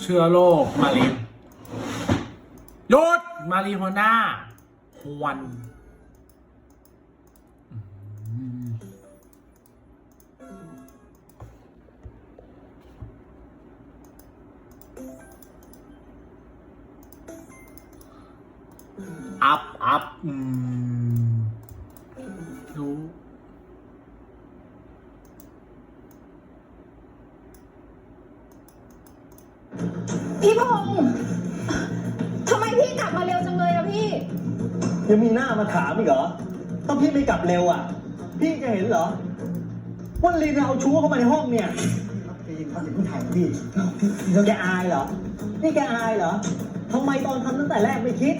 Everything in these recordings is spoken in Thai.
เชื้อโรคมารีหยุดมารีโฮน่าควันอัพอัพอืมรู้ พี่พงษ์ทำไมพี่กลับมาเร็วจังเลยอะพี่ ยังมีหน้ามาถามอีกเหรอถ้าพี่ไม่กลับเร็วอะ พี่จะเห็นเหรอว่าลีนเอาชู้เข้ามาในห้องเนี่ยพี่เขาจะเพิ่งถ่ายพี่พี่แกอายเหรอ นี่แกอายเหรอทำไมตอนทำตั้งแต่แรกไม่คิด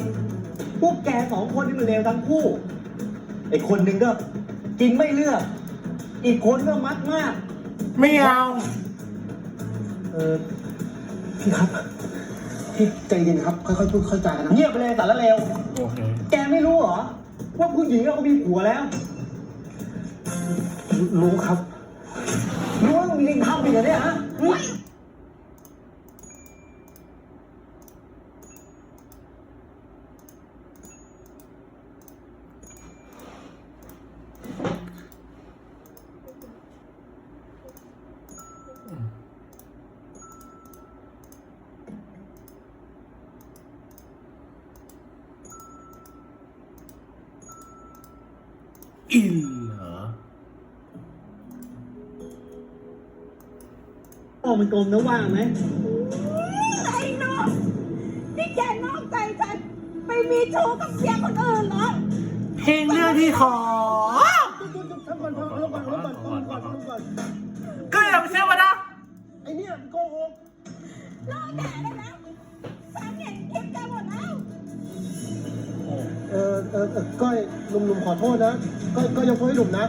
พวกแกสองคนนี่มันเลวทั้งคู่ ไอ้คนหนึ่งก็กินไม่เลือก อีกคนก็มักมาก ไม่เอา เออ พี่ครับพี่ใจเย็นครับ ค่อยๆพูดค่อยๆจากันนะเงียบไปเลยสารเลวโอเคแกไม่รู้เหรอ ว่าผู้หญิงเขามีผัวแล้ว รู้ครับ รู้ว่ามีลิงทำอีกเหรอเนี่ยฮะ อินเหรอโอ้มันกลมนะว่างไหมไอ้น้องนี่แกนอกใจฉันไปมีชู้กับเสียคนอื่นเหรอเพลงเรื่องที่ขอ ทำก่อนทำก่อนลงก่อนลงก่อนลงก่อนลงก่อนก็อย่าไปเชื่อมันนะไอ้เนี่ยโกหกเลิกแกได้แล้วฉันเห็นคลิปแกหมดแล้ว เออเออเออก้อยหนุ่มหนุ่มขอโทษนะ ก้อยก้อยยกโทษให้หนุ่มนะ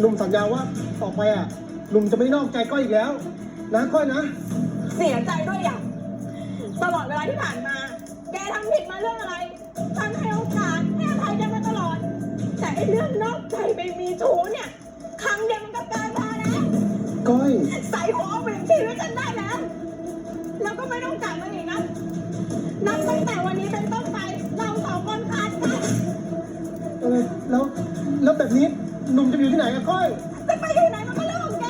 หนุ่มสัญญาว่าต่อไปอะหนุ่มจะไม่นอกใจก้อยอีกแล้ว นะก้อยนะ เสียใจด้วยอย่างตลอดเวลาที่ผ่านมา แกทำผิดมาเรื่องอะไรฉันให้โอกาสให้อภัยแกมาตลอด แต่ไอ้เรื่องนอกใจไปมีชู้เนี่ย ครั้งเดียวมันก็เกินพอแล้ว ก้อย ใส่หัวเอาเปลี่ยนชีวิตฉันได้แล้ว แล้วก็ไม่ต้องกลับมาอีกนะ นับตั้งแต่วันนี้ แล้วแบบนี้หนุ่มจะไปอยู่ที่ไหนอะก้อย จะไปอยู่ไหนมันก็เรื่องของแก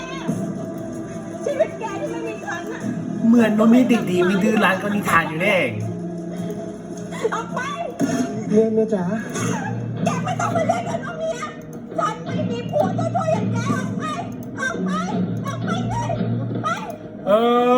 ชีวิตแกที่ไม่มีฉันอะเหมือนโนมิติดีมีดื้อร้านก็นิทานอยู่นี่เองออกไป เมียเมียจ๋า แกไม่ต้องมาเรียกกันว่าเมียฉันไม่มีผัวตัวช่วยอย่างแกออกไป ออกไป ออกไปเลยไป เออ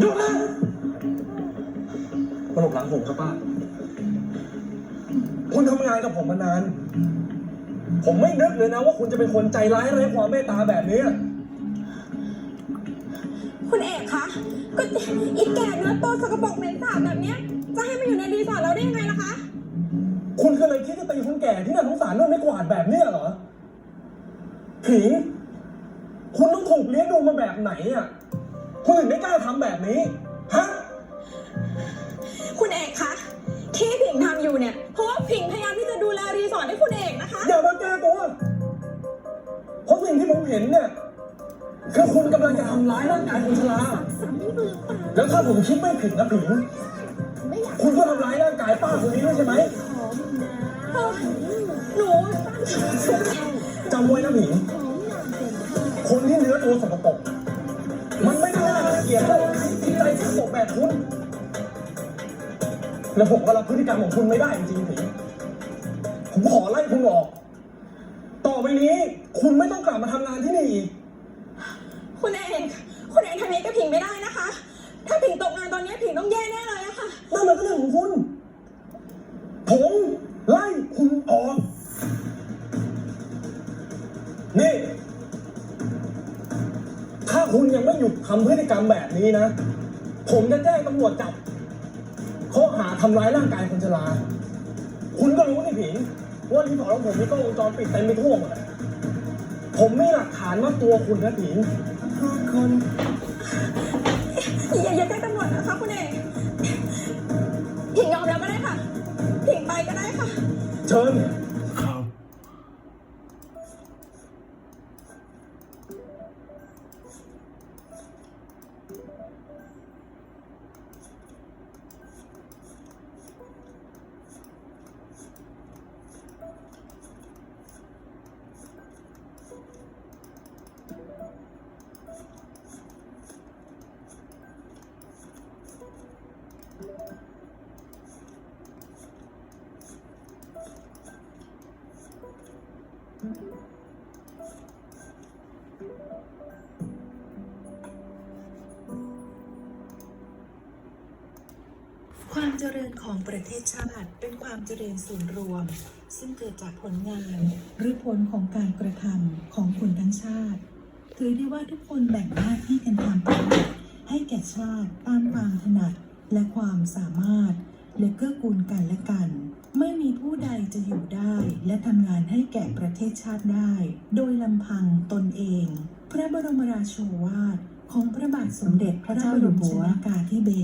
หยุดนะมาหลบหลังผมครับป้า คุณทำงานกับผมมานาน ผมไม่นึกเลยนะว่าคุณจะเป็นคนใจร้ายไร้ความเมตตาแบบนี้ คุณเอกคะ ก็อีแก่เนื้อตัวสกปรกเหม็นสาบแบบเนี้ย จะให้มาอยู่ในรีสอร์ทเราได้ยังไงล่ะคะ คุณก็เลยคิดจะตีคนแก่ที่น่าสงสารเรื่องไม่กวาดแบบเนี้ยเหรอผิงคุณต้องถูกเลี้ยงดูมาแบบไหนอะ คุณถึงไม่กล้าทำแบบนี้ ฮะ คุณเอกคะ ที่ผิงทำอยู่เนี่ย เพราะว่าผิงพยายามที่จะดูแลรีสอร์ทให้คุณเอกนะคะ อย่ามาแก้ตัว เพราะสิ่งที่ผมเห็นเนี่ย คือคุณกำลังจะทำร้ายร่างกายคุณชลาแล้วถ้าผมคิดไม่ผิดนะผิงคุณก็ทำร้ายร่างกายป้าคนนี้ด้วยใช่ไหมหนูจำไว้นะผิงคนที่เนื้อตัวสกปรกมันไม่น่า เกลียดเท่าที่ใจสกปรกแบบคุณ แล้วผมก็รับพฤติกรรมของคุณไม่ได้จริงๆผิงผมขอไล่คุณออก ต่อไปนี้คุณไม่ต้องกลับมาทำงานที่นี่อีก คุณเอกคุณเอกทำอย่างนี้กับผิงไม่ได้นะคะ ถ้าผิงตกงานตอนนี้ผิงต้องแย่แน่เลยอะค่ะ นั่นมันก็เรื่องของคุณ ผมไล่คุณออก นี่ถ้า คุณยังไม่หยุดทำพฤติกรรมแบบนี้นะ ผมจะแจ้งตำรวจจับข้อหาทำร้ายร่างกายคนชรา คุณก็รู้นี่ผิงว่ารีสอร์ทของผมมีกล้องวงจรปิดเต็มไปทั่วหมดอะผมมีหลักฐานว่าตัวคุณนะผิงคือคนอย่าอย่าแจ้งตำรวจนะคะคุณเอกผิงยอมแล้วก็ได้ค่ะผิงไปก็ได้ค่ะ เชิญ เข เจริญของประเทศชาติเป็นความเจริญส่วนรวม ซึ่งเกิดจากผลงาน หรือผลของการกระทำของคนทั้งชาติ ถือได้ว่าทุกคนแบ่งหน้าที่กันทำประโยชน์ให้แก่ชาติตามความถนัดและความสามารถ และเกื้อกูลกันและกัน ไม่มีผู้ใดจะอยู่ได้และทำงานให้แก่ประเทศชาติได้ โดยลำพังตนเอง พระบรมราโชวาทของพระบาทสมเด็จพระเจ้าอยู่หัวกาธิเบศ